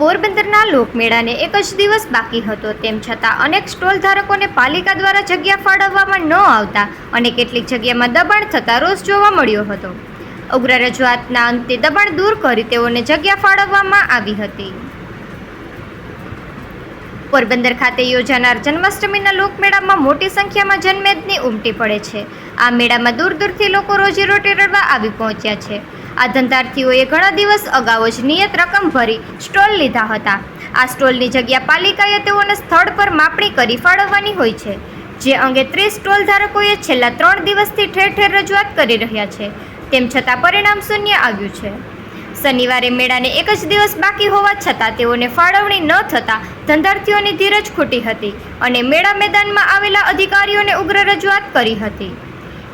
પોરબંદરના લોકમેળાને એક જ દિવસ બાકી હતો. તેમ છતાં અનેક સ્ટોલ ધારકોને પાલિકા દ્વારા જગ્યા ફાળવવામાં ન આવતા અને કેટલીક જગ્યામાં દબાણ થતા રોષ જોવા મળ્યો હતો. ઉગ્ર રજૂઆતના અંતે દબાણ દૂર કરી તેઓને જગ્યા ફાળવવામાં આવી હતી. પોરબંદર ખાતે યોજાનાર જન્માષ્ટમીના લોકમેળામાં મોટી સંખ્યામાં જનમેદની ઉમટી પડે છે. આ મેળામાં દૂર દૂરથી લોકો રોજીરોટી રડવા આવી પહોંચ્યા છે. આ ધંધાર્થીઓએ ઘણા દિવસ અગાઉ જ નિયત રકમ ભરી સ્ટોલ લીધા હતા. આ સ્ટોલની જગ્યા પાલિકાએ તેઓને સ્થળ પર માપણી કરી ફાળવવાની હોય છે, જે અંગે ત્રીસ સ્ટોલ ધારકોએ છેલ્લા ત્રણ દિવસથી ઠેર ઠેર રજૂઆત કરી રહ્યા છે, તેમ છતાં પરિણામ શૂન્ય આવ્યું છે. શનિવારે મેળાને એક જ દિવસ બાકી હોવા છતાં તેઓને ફાળવણી ન થતાં ધંધાર્થીઓની ધીરજ ખૂટી હતી અને મેળા મેદાનમાં આવેલા અધિકારીઓને ઉગ્ર રજૂઆત કરી હતી.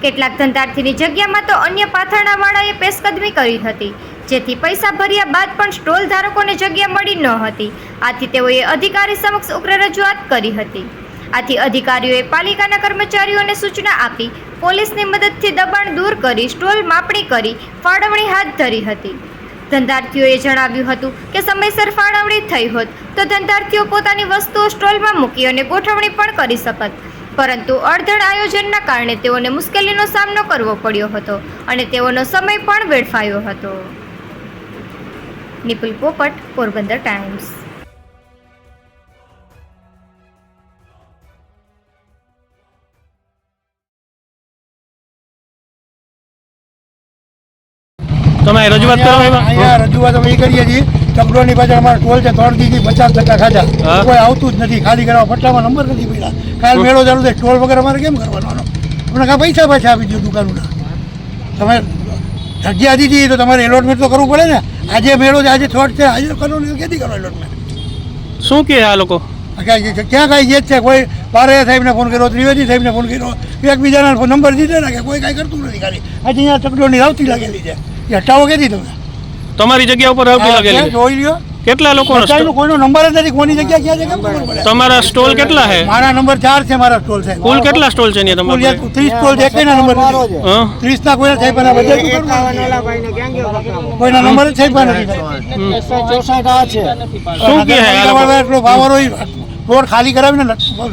કેટલાક ધંધાર્થીની જગ્યામાં તો અન્ય પાથરણાવાળાએ પેશકદમી કરી હતી, જેથી પૈસા ભર્યા બાદ પણ સ્ટોલ ધારકોને જગ્યા મળી ન હતી. આથી તેઓએ અધિકારી સમક્ષ ઉગ્ર રજૂઆત કરી હતી. આથી અધિકારીઓએ પાલિકાના કર્મચારીઓને સૂચના આપી, પોલીસની મદદથી દબાણ દૂર કરી સ્ટોલ માપણી કરી ફાળવણી હાથ ધરી હતી. ધંધાર્થીઓએ જણાવ્યું હતું કે સમયસર ફાળવણી થઈ હોત તો ધંધાર્થીઓ પોતાની વસ્તુઓ સ્ટોલમાં મૂકી અને ગોઠવણી પણ કરી શકત. પરંતુ અડધડ આયોજનના કારણે તેઓને મુશ્કેલીનો સામનો કરવો પડ્યો હતો અને તેઓનો સમય પણ વેડફાયો હતો. નિપુલ પોપટ પોરબંદર ટાઈમ્સ. તમે રજૂઆત કરો અહીંયા રજૂઆત અમે કરીએ છીએ. ચકડોની પાછળ અમારે ટોલ છે ત્રણ દીધી પચાસ ટકા ખાધા. કોઈ આવતું જ નથી ખાલી કરવા પટ્ટામાં નંબર નથી પડ્યા. કાલ મેળો ચાલુ થાય ટોલ વગર અમારે કેમ કરવાનો? અમને કાં પૈસા પાછા આપી દો દુકાનોના. તમે જગ્યા દીધી તો તમારે એલોટમેન્ટ તો કરવું પડે ને. આજે મેળો છે આજે થોટ છે આજે કરો ક્યાંથી કરો એલોટમેન્ટ શું કે આ લોકો? ક્યાં કાંઈ જે છે કોઈ પારે સાહેબને ફોન કર્યો ત્રિવેદી સાહેબને ફોન કર્યો એકબીજાના નંબર દીધે ને કે કોઈ કાંઈ કરતું નથી ખાલી. આજે અહીંયા ચકડોની આવતી લાગેલી છે. એ હટાવો ક્યાંથી તમે? તમારી જગ્યા ઉપર આવતી આ લાગેલી જોઈ લ્યો. કેટલા લોકો કોઈનો નંબર જ નથી કોની જગ્યા ક્યાં જગ્યા ખબર પડે? તમારા સ્ટોલ કેટલા છે? મારા નંબર ચાર છે મારા સ્ટોલ છે કુલ કેટલા સ્ટોલ છે ને તમારે? ત્રીસ સ્ટોલ છે કઈ નંબર હા. ત્રીસ ના કોઈ થઈ પણ બધા કોઈના નંબર જ પણ નથી. શું કે એટલો પાવર હોય રોડ ખાલી કરાવીને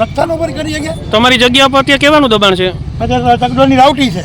રસ્તાનો પર કરી શકે? તમારી જગ્યા પર ત્યાં કેવાનું દબાણ છે? અત્યારે તકડોની રાવટી છે.